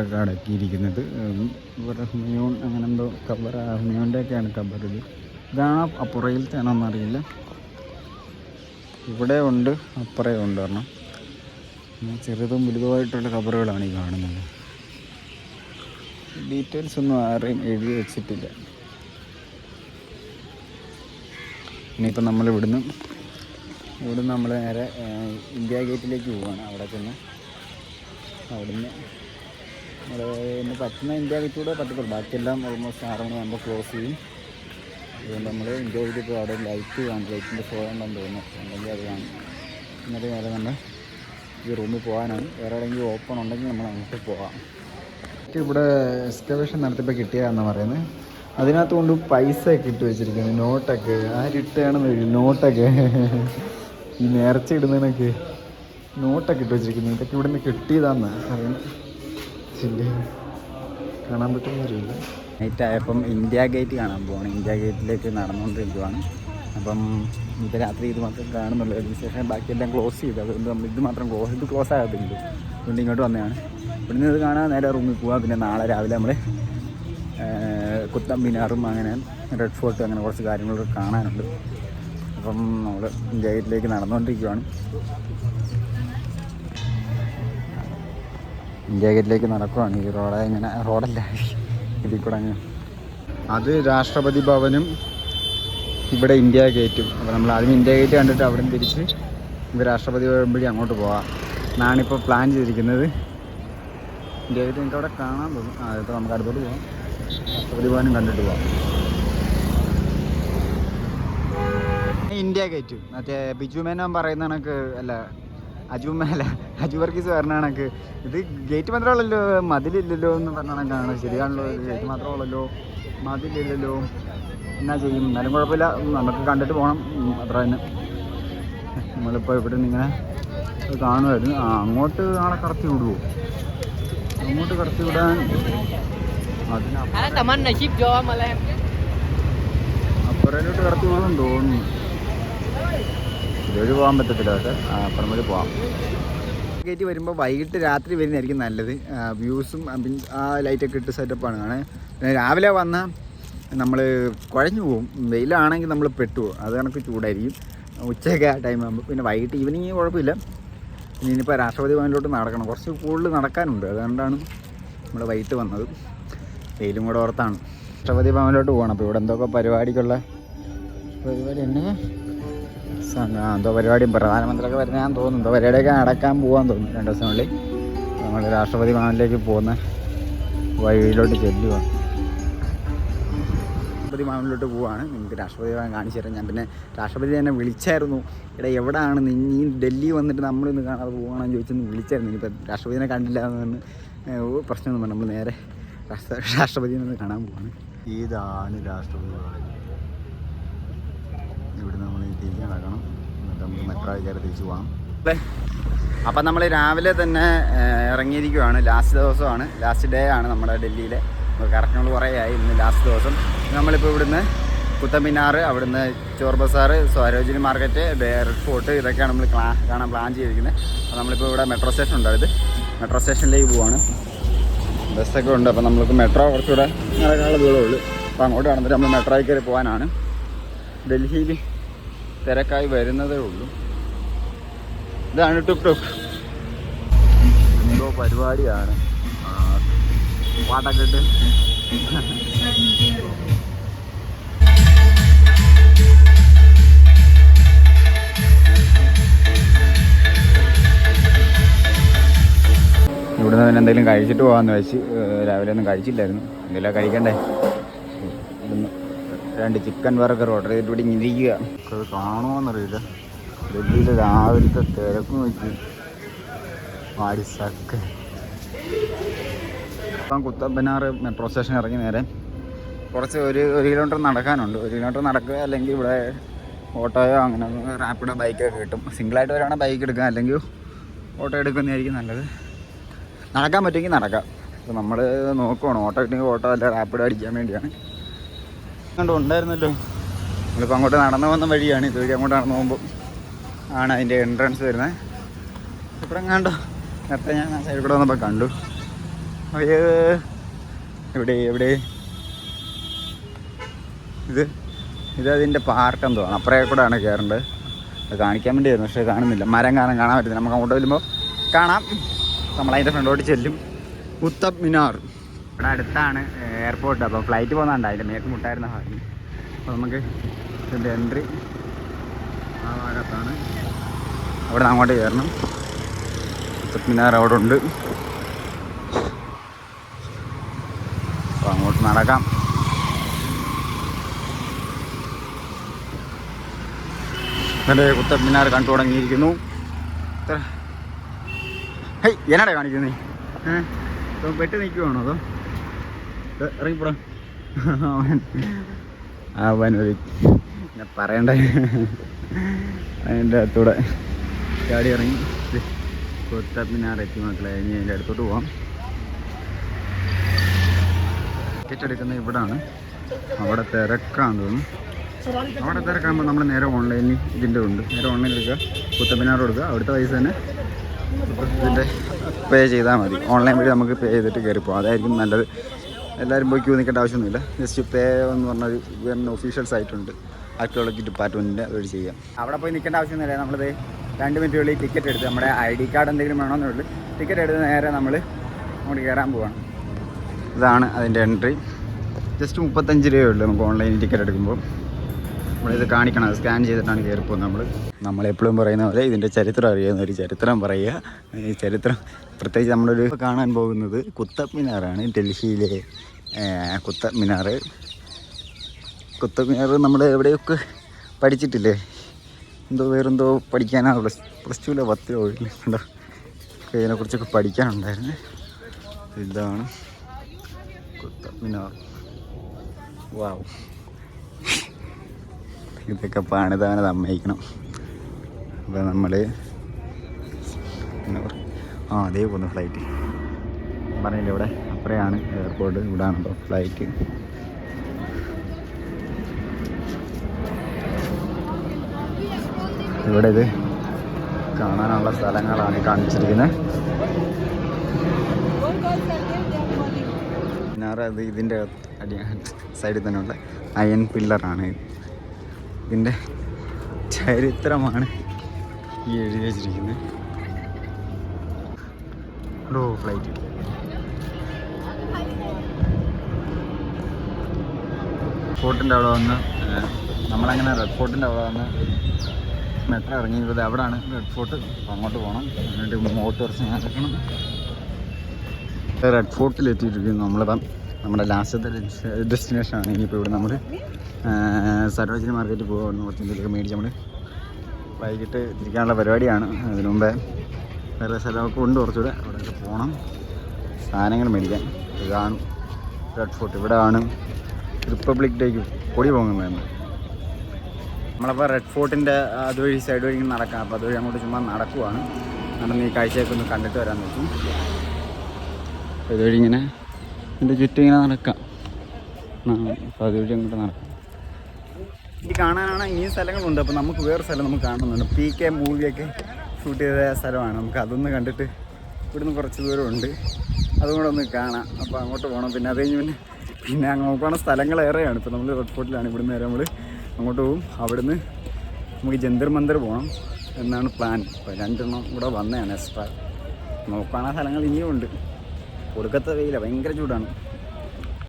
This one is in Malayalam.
ഒക്കെ അടക്കിയിരിക്കുന്നത് ഹുമയൂൺ അങ്ങനെ എന്തോ കബർ ഹുമയൂണിന്റെ ഒക്കെയാണ് കബർ ഇത്. ഇതാണ് അപ്പുറയിലത്തെ ആണോന്ന് അറിയില്ല. ഇവിടെ ഉണ്ട് അപ്പുറേ ഉണ്ട് കാരണം ചെറുതും വലുതുമായിട്ടുള്ള കബറുകളാണ് ഈ കാണുന്നത്. ഡീറ്റെയിൽസ് ഒന്നും ആരെയും എഴുതി വെച്ചിട്ടില്ല. ഇനിയിപ്പോൾ നമ്മൾ ഇവിടുന്ന് ഇവിടുന്ന് നമ്മൾ നേരെ ഇന്ത്യ ഗേറ്റിലേക്ക് പോവുകയാണ് അവിടെ ചെന്ന് അവിടുന്ന് നമ്മൾ ഇന്ന് പറ്റുന്ന ഇന്ത്യ വിറ്റൂടെ പറ്റത്തുള്ളൂ ബാക്കിയെല്ലാം ഓൾമോസ്റ്റ് ആറ് മണി നമ്മൾ ക്ലോസ് ചെയ്യും. അതുകൊണ്ട് നമ്മൾ ഇന്ത്യ പോയി അവിടെ ലൈറ്റ് കാണും. ലൈറ്റിന്റെ ഷോ ഉണ്ടെന്ന് തോന്നുന്നു. ഉണ്ടെങ്കിൽ അത് കാണും. എന്നിട്ട് നേരെ നമ്മൾ ഈ റൂമിൽ പോകാനാണ്. വേറെ എവിടെയെങ്കിലും ഓപ്പൺ ഉണ്ടെങ്കിൽ നമ്മൾ അങ്ങോട്ട് പോകാം. ഇവിടെ എക്സ്കവേഷൻ നടത്തിയപ്പോൾ കിട്ടിയതാണെന്ന് പറയുന്നത് അതിനകത്ത് കൊണ്ട് പൈസ ഒക്കെ ഇട്ട് വെച്ചിരിക്കുന്നത് നോട്ടൊക്കെ. ആരിട്ടാണെന്ന് വരും നോട്ടൊക്കെ. ഈ നേർച്ച ഇടുന്നതിനൊക്കെ നോട്ടൊക്കെ ഇട്ട് വെച്ചിരിക്കുന്നത് ഇതൊക്കെ നിന്ന് കിട്ടിയതാന്ന് പറയുന്നത് കാണാൻ പറ്റുന്നവരില്ല നൈറ്റ് ആയപ്പം ഇന്ത്യ ഗേറ്റ് കാണാൻ പോവാണ്. ഇന്ത്യ ഗേറ്റിലേക്ക് നടന്നുകൊണ്ടിരിക്കുവാണ്. അപ്പം ഇപ്പോൾ രാത്രി ഇത് മാത്രം കാണുന്നുള്ളൂ. അതിന് ശേഷം ബാക്കിയെല്ലാം ക്ലോസ് ചെയ്തു. അതുകൊണ്ട് നമ്മൾ ഇത് മാത്രം ക്ലോസ് ഇത് ക്ലോസ് ആകത്തില്ല അതുകൊണ്ട് ഇങ്ങോട്ട് വന്നതാണ്. ഇവിടുന്ന് ഇത് കാണാൻ നേരെ റൂമിൽ പോവാം. പിന്നെ നാളെ രാവിലെ നമ്മൾ കുത്തം മിനാറും അങ്ങനെ റെഡ് ഫോർട്ട് അങ്ങനെ കുറച്ച് കാര്യങ്ങളൊക്കെ കാണാനുണ്ട്. അപ്പം നമ്മൾ ഗേറ്റിലേക്ക് നടന്നുകൊണ്ടിരിക്കുവാണ്. ഇന്ത്യ ഗേറ്റിലേക്ക് നടക്കുവാണ്. ഈ റോഡ് ഇങ്ങനെ റോഡല്ല. ഇതിൽ കൂടെ അത് രാഷ്ട്രപതി ഭവനും ഇവിടെ ഇന്ത്യ ഗേറ്റും. അപ്പോൾ നമ്മൾ ആദ്യം ഇന്ത്യ ഗേറ്റ് കണ്ടിട്ട് അവിടെ തിരിച്ച് ഇത് രാഷ്ട്രപതി ഭവൻ വഴി അങ്ങോട്ട് പോവാം. എന്നാണ് ഇപ്പോൾ പ്ലാൻ ചെയ്തിരിക്കുന്നത്. ഇന്ത്യ ഗേറ്റ് എനിക്ക് അവിടെ കാണാൻ ആ ഇപ്പോൾ നമുക്ക് അടുത്തോട്ട് പോവാം. രാഷ്ട്രപതി ഭവനും കണ്ടിട്ട് പോവാം. India Gate. മറ്റേ ബിജു മേനോൻ പറയുന്ന കണക്ക് അല്ല അജു മേല അജു വർഗീസ് പറഞ്ഞ കണക്ക് ഇത് ഗേറ്റ് മാത്രമല്ലല്ലോ മതിലില്ലല്ലോ എന്ന് പറഞ്ഞ കണക്കാണ് ശരിയാണല്ലോ ഗേറ്റ് മാത്രമല്ലല്ലോ മതിലില്ലല്ലോ. എന്നാ ചെയ്യും? എന്നാലും കുഴപ്പമില്ല. നമുക്ക് കണ്ടിട്ട് പോകണം അത്ര തന്നെ. നമ്മളിപ്പോൾ ഇവിടെ നിന്ന് ഇങ്ങനെ കാണുമായിരുന്നു ആ അങ്ങോട്ട് ആളെ കടത്തി വിടുവോ? അങ്ങോട്ട് കടത്തി വിടാൻ. അപ്പുറയിലോട്ട് കടത്തി വിടുമെന്ന് തോന്നുന്നു. ഇതുവഴി പോകാൻ പറ്റത്തില്ല പക്ഷേ അപ്പുറം വഴി പോകാം ഗേറ്റ് വരുമ്പോൾ വൈകിട്ട് രാത്രി വരുന്നതായിരിക്കും നല്ലത്. വ്യൂസും ആ ലൈറ്റൊക്കെ ഇട്ട് സെറ്റപ്പാണ് പിന്നെ രാവിലെ വന്നാൽ നമ്മൾ കുഴഞ്ഞു പോകും വെയിലാണെങ്കിൽ നമ്മൾ പെട്ടുപോകും അത് കണക്ക് ചൂടായിരിക്കും. ഉച്ചയൊക്കെ ആ ടൈം ആകുമ്പോൾ പിന്നെ വൈകിട്ട് ഈവനിങ് കുഴപ്പമില്ല. പിന്നെ ഇനിയിപ്പോൾ രാഷ്ട്രപതി ഭവനിലോട്ട് നടക്കണം. കുറച്ച് കൂടുതൽ നടക്കാനുണ്ട്. അതുകൊണ്ടാണ് നമ്മൾ വൈകിട്ട് വന്നത്. വെയിലും കൂടെ ഓർത്താണ്. രാഷ്ട്രപതി ഭവനിലോട്ട് പോകണം. അപ്പോൾ ഇവിടെ എന്തൊക്കെ പരിപാടിക്കുള്ള പരിപാടി? എന്നെ? എന്തോ പരിപാടിയും പ്രധാനമന്ത്രിയൊക്കെ വരുന്നതാന്ന് തോന്നുന്നു. എന്തോ പരിപാടിയൊക്കെ നടക്കാൻ പോകാൻ തോന്നുന്നു രണ്ട് ദിവസങ്ങളിൽ നമ്മൾ രാഷ്ട്രപതി ഭവനിലേക്ക് പോകുന്ന വഴിയിലോട്ട് ചെല്ലുവാണ് രാഷ്ട്രപതി ഭവനിലോട്ട് പോവാണ്. നിങ്ങൾക്ക് രാഷ്ട്രപതി ഭവൻ കാണിച്ചു തരാം. ഞാൻ പിന്നെ രാഷ്ട്രപതി എന്നെ വിളിച്ചായിരുന്നു. ഇവിടെ എവിടെയാണ് നീ ഡൽഹി വന്നിട്ട് നമ്മളിന്ന് കാണാതെ പോകണമെന്ന് ചോദിച്ചൊന്ന് വിളിച്ചായിരുന്നു. ഇനിയിപ്പോൾ രാഷ്ട്രപതിനെ കണ്ടില്ല എന്ന് പ്രശ്നമൊന്നും നമ്മൾ നേരെ രാഷ്ട്രപതിനെ കാണാൻ പോവാണ്. ഇതാണ് രാഷ്ട്രപതി ഭവൻ. ഇവിടെ നമ്മൾ തിരിച്ച് നടക്കണം. എന്നിട്ട് നമുക്ക് മെട്രോ കയറി തിരിച്ച് പോകാം അപ്പം നമ്മൾ രാവിലെ തന്നെ ഇറങ്ങിയിരിക്കുവാണ്. ലാസ്റ്റ് ദിവസമാണ്. ലാസ്റ്റ് ഡേ ആണ് നമ്മുടെ ഡൽഹിയിലെ. കറക്റ്റ് കുറേ ആയി. ഇന്ന് ലാസ്റ്റ് ദിവസം. നമ്മളിപ്പോൾ ഇവിടുന്ന് കുത്തമിനാർ അവിടുന്ന് Chor Bazaar Sarojini market Red Fort ഇതൊക്കെയാണ് നമ്മൾ ക്ലാ കാണാൻ പ്ലാൻ ചെയ്തിരിക്കുന്നത് അപ്പോൾ നമ്മളിപ്പോൾ ഇവിടെ മെട്രോ സ്റ്റേഷൻ ഉണ്ട് ഇത് മെട്രോ സ്റ്റേഷനിലേക്ക് പോവാണ്. ബസ്സൊക്കെ ഉണ്ട്. അപ്പോൾ നമ്മൾക്ക് മെട്രോ കുറച്ചുകൂടെ നടക്കാനുള്ള ദൂരമേ ഉള്ളൂ. അപ്പോൾ അങ്ങോട്ട് നടന്നിട്ട് നമ്മൾ മെട്രോയിൽ കയറി പോകാനാണ് ഡൽഹിയിൽ തിരക്കായി വരുന്നതേ ഉള്ളൂ. ഇതാണ് ടുക് ടുക് എന്തോ പരിപാടിയാണ്. പാട്ടൊക്കെ ഇട്ട്. ഇവിടുന്ന് എന്തെങ്കിലും കഴിച്ചിട്ട് പോകാമെന്ന് വെച്ച് രാവിലെ ഒന്നും കഴിച്ചില്ലായിരുന്നു. എന്തെല്ലാം കഴിക്കണ്ടേ? ഇവിടുന്ന് രണ്ട് ചിക്കൻ ബർഗർ ഓർഡർ ചെയ്തിട്ട് ഇവിടെ ഇരിക്കുക അത് കാണുമോന്നറിയില്ല ഡൽഹിയിൽ രാവിലത്തെ തിരക്കും വെച്ച് വാരിസക്ക് ഇപ്പം കുത്തമ്പനാറ് മെട്രോ സ്റ്റേഷൻ ഇറങ്ങി നേരെ. കുറച്ച് ഒരു ഒരു കിലോമീറ്റർ നടക്കാനുണ്ട്. ഒരു കിലോമീറ്റർ നടക്കുക അല്ലെങ്കിൽ ഇവിടെ ഓട്ടോയോ അങ്ങനെ റാപ്പിഡോ ബൈക്കൊക്കെ കിട്ടും. സിംഗിളായിട്ട് വരാണെങ്കിൽ ബൈക്ക് എടുക്കാം അല്ലെങ്കിൽ ഓട്ടോ എടുക്കുന്നതായിരിക്കും നല്ലത്. നടക്കാൻ പറ്റുമെങ്കിൽ നടക്കാം. അപ്പോൾ നമ്മൾ നോക്കുവാണ്. ഓട്ടോ കിട്ടിയെങ്കിൽ ഓട്ടോ അല്ല റാപ്പിഡോ അടിക്കാൻ വേണ്ടിയാണ്. അങ്ങോട്ട് ഉണ്ടായിരുന്നല്ലോ. നമ്മളിപ്പോൾ അങ്ങോട്ട് നടന്നു പോകുന്ന വഴിയാണ്. ഇതുവഴി അങ്ങോട്ട് നടന്നു പോകുമ്പോൾ ആണ് അതിന്റെ എൻട്രൻസ് വരുന്നത് ഇവിടെ കണ്ടോ? നേരത്തെ ഞാൻ സൈഡിൽ കൂടെ വന്നപ്പോൾ കണ്ടു. അയ്യോ എവിടെ എവിടെ? ഇത് ഇത് അതിന്റെ പാർക്ക് എന്തോ അപ്പുറേ കൂടെ ആണ് കയറേണ്ടത് അത് കാണിക്കാൻ വേണ്ടിയായിരുന്നു പക്ഷേ കാണുന്നില്ല. മരം കാണാൻ കാണാൻ പറ്റുന്നില്ല. നമുക്ക് അങ്ങോട്ട് വരുമ്പോൾ കാണാം. നമ്മളതിന്റെ ഫ്രണ്ടോട്ട് ചെല്ലും. ഉത്തബ് മിനാർ. ഇവിടെ അടുത്താണ് എയർപോർട്ട് അപ്പോൾ ഫ്ലൈറ്റ് പോകുന്നുണ്ട് അതിന്റെ മേക്ക് മുട്ടായിരുന്ന ഭാഗം അപ്പോൾ നമുക്ക് ഇതിന്റെ എൻട്രി ആ ഭാഗത്താണ്. അവിടെ അങ്ങോട്ട് കയറണം. കുത്തബ് മിനാർ അവിടെ ഉണ്ട്. അപ്പോൾ അങ്ങോട്ട് നടക്കാം. എന്റെ കുത്തബ്മിനാർ കണ്ടു തുടങ്ങിയിരിക്കുന്നു. ഇത്ര. ഹൈ എന്നാടെ കാണിക്കുന്നേ? പെട്ട് നിൽക്കുവാണോ അതോ? ഇറങ്ങിപ്പോടാ. അവൻ അവൻ ഒരു ഞാൻ പറയണ്ട? അതിന്റെ അടുത്തൂടെ ചാടി ഇറങ്ങി. കൊത്ത പിന്നാറെത്തി മക്കളെ. ഇനി അതിന്റെ അടുത്തോട്ട് പോവാം. ടിക്കറ്റ് എടുക്കുന്നത് ഇവിടാണ്. അവിടെ തിരക്കാന്ന് തോന്നുന്നു. അവിടെ തിരക്കാകുമ്പോൾ നമ്മൾ നേരെ ഓൺലൈനിൽ ഇതിന്റെ ഉണ്ട്. നേരെ ഓൺലൈനിൽ എടുക്കുക. കുത്തബിനാർ കൊടുക്കുക. അവിടുത്തെ പൈസ തന്നെ ഇതിന്റെ പേ ചെയ്താൽ മതി. ഓൺലൈൻ വഴി നമുക്ക് പേ ചെയ്തിട്ട് കയറിപ്പോവാം. അതായിരിക്കും നല്ലത്. എല്ലാവരും പോയി ക്യൂ നിൽക്കേണ്ട ആവശ്യമൊന്നുമില്ല. ജസ്റ്റ് പേ എന്ന് പറഞ്ഞൊരു വേറെ ഒഫീഷ്യൽ സൈറ്റ് ഉണ്ട് ആർക്കിയോളജി ഡിപ്പാർട്ട്മെന്റിന്റെ വഴി ചെയ്യാം. അവിടെ പോയി നിൽക്കേണ്ട ആവശ്യമൊന്നുമില്ല. നമ്മളിത് രണ്ട് മിനിറ്റുള്ളിൽ ടിക്കറ്റ് എടുത്ത് നമ്മുടെ ഐ ഡി കാർഡ് എന്തെങ്കിലും വേണമെന്നുള്ളൂ ടിക്കറ്റ് എടുത്ത് നേരെ നമ്മൾ അങ്ങോട്ട് കയറാൻ പോവാണ്. ഇതാണ് അതിന്റെ എൻട്രി ജസ്റ്റ് മുപ്പത്തഞ്ച് രൂപയേ ഉള്ളൂ നമുക്ക് ഓൺലൈനിൽ ടിക്കറ്റ് എടുക്കുമ്പോൾ. നമ്മളിത് കാണിക്കണം സ്കാൻ ചെയ്തിട്ടാണ് കയറി പോകുന്നത് നമ്മൾ നമ്മളെപ്പോഴും പറയുന്ന പോലെ ഇതിന്റെ ചരിത്രം അറിയാവുന്ന ഒരു ചരിത്രം പറയുക. ഈ ചരിത്രം പ്രത്യേകിച്ച് നമ്മളൊരു കാണാൻ പോകുന്നത് കുത്തബ് മിനാറാണ് ഡൽഹിയിലെ കുത്തബ് മിനാർ കുത്തബ് മിനാർ നമ്മൾ എവിടെയൊക്കെ പഠിച്ചിട്ടില്ലേ? എന്തോ വേറെന്തോ പഠിക്കാനാണ് പ്ലസ് പ്ലസ് ടുവിലെ പത്തിലോ ഉണ്ടോ ഇതിനെക്കുറിച്ചൊക്കെ പഠിക്കാനുണ്ടായിരുന്നു. ഇതാണ് കുത്തബ് മിനാർ വാവ് ഇതൊക്കെ പണിതവനെ സമ്മതിക്കണം. അപ്പോൾ നമ്മൾ ആ അതേ പോകുന്നു ഫ്ലൈറ്റ് പറഞ്ഞില്ല ഇവിടെ? അപ്പുറയാണ് എയർപോർട്ട് ഇവിടെ ആണല്ലോ ഫ്ലൈറ്റ് ഇവിടെ ഇത് കാണാനുള്ള സ്ഥലങ്ങളാണ് കാണിച്ചിരിക്കുന്നത് പിന്നാറ് അത് ഇതിന്റെ അടി സൈഡിൽ തന്നെയുള്ള അയൺ പില്ലറാണ്. ഇതിന്റെ ചരിത്രമാണ് ഈ എഴുതി വച്ചിരിക്കുന്നത്. ഡോ ഫ്ലൈറ്റ് ഫോർട്ടിന്റെ അവിടെ വന്ന് നമ്മളങ്ങനെ റെഡ് ഫോർട്ടിന്റെ അവിടെ വന്ന് മെട്രോ ഇറങ്ങിയത് അവിടെയാണ് റെഡ് ഫോർട്ട് അങ്ങോട്ട് പോകണം. എന്നിട്ട് മോട്ട് കുറച്ച് നടക്കണം റെഡ് ഫോർട്ടിൽ എത്തിയിട്ടിരിക്കുന്നു നമ്മളിപ്പം നമ്മുടെ ലാസ്റ്റത്തെ ഡെസ്റ്റിനേഷനാണ് ഇനിയിപ്പോൾ ഇവിടെ നമ്മൾ സരോജിനി മാർക്കറ്റിൽ പോകുന്നു കുറച്ച് എന്തെങ്കിലുമൊക്കെ മേടിച്ച് നമ്മൾ വൈകിട്ട് തിരിക്കാനുള്ള പരിപാടിയാണ്. അതിനു മുമ്പേ വേറെ സ്ഥലമൊക്കെ ഉണ്ട് കുറച്ചുകൂടെ. അവിടെയൊക്കെ പോകണം സാധനങ്ങൾ മേടിക്കാൻ. ഇതാണ് റെഡ് ഫോർട്ട് ഇവിടെ ആണ് റിപ്പബ്ലിക് ഡേക്ക് കൊടി പോകുന്നത് നമ്മളപ്പോൾ റെഡ് ഫോർട്ടിന്റെ അതുവഴി സൈഡ് വഴി നടക്കാം. അപ്പോൾ അതുവഴി അങ്ങോട്ട് ചുമ്മാ നടക്കുവാണ്. നടന്ന് ഈ കാഴ്ചയൊക്കെ ഒന്ന് കണ്ടിട്ട് വരാൻ നോക്കും. ഇതുവഴി ഇങ്ങനെ ഇതിന്റെ ചുറ്റും ഇങ്ങനെ നടക്കാം. അപ്പോൾ അതുവഴി അങ്ങോട്ട് നടക്കാം. ഇത് കാണാനാണ് ഈ സ്ഥലങ്ങളുണ്ട്. അപ്പോൾ നമുക്ക് വേറെ സ്ഥലം നമുക്ക് കാണുന്നുണ്ട്. പി കെ മൂവിയൊക്കെ ഷൂട്ട് ചെയ്ത സ്ഥലമാണ്. നമുക്ക് അതൊന്ന് കണ്ടിട്ട് ഇവിടുന്ന് കുറച്ച് ദൂരമുണ്ട്. അതും കൂടെ ഒന്ന് കാണാം. അപ്പോൾ അങ്ങോട്ട് പോകണം പിന്നെ അത് കഴിഞ്ഞ് പിന്നെ പിന്നെ അങ്ങ് നോക്കുകയാണെങ്കിൽ സ്ഥലങ്ങൾ ഏറെയാണ്. ഇപ്പോൾ നമ്മൾ റെഡ് ഫോർട്ടിലാണ് ഇവിടുന്ന് നേരെ നമ്മൾ അങ്ങോട്ട് പോകും അവിടുന്ന് നമുക്ക് ജന്തർ മന്ദർ പോകണം എന്നാണ് പ്ലാൻ ഇപ്പോൾ രണ്ടെണ്ണം കൂടെ വന്നതാണ് എക്സ്ട്രാ നോക്കുകയാണെങ്കിൽ സ്ഥലങ്ങൾ ഇനിയും ഉണ്ട്. കൊടുക്കത്ത വെയിലാണ് ഭയങ്കര ചൂടാണ്.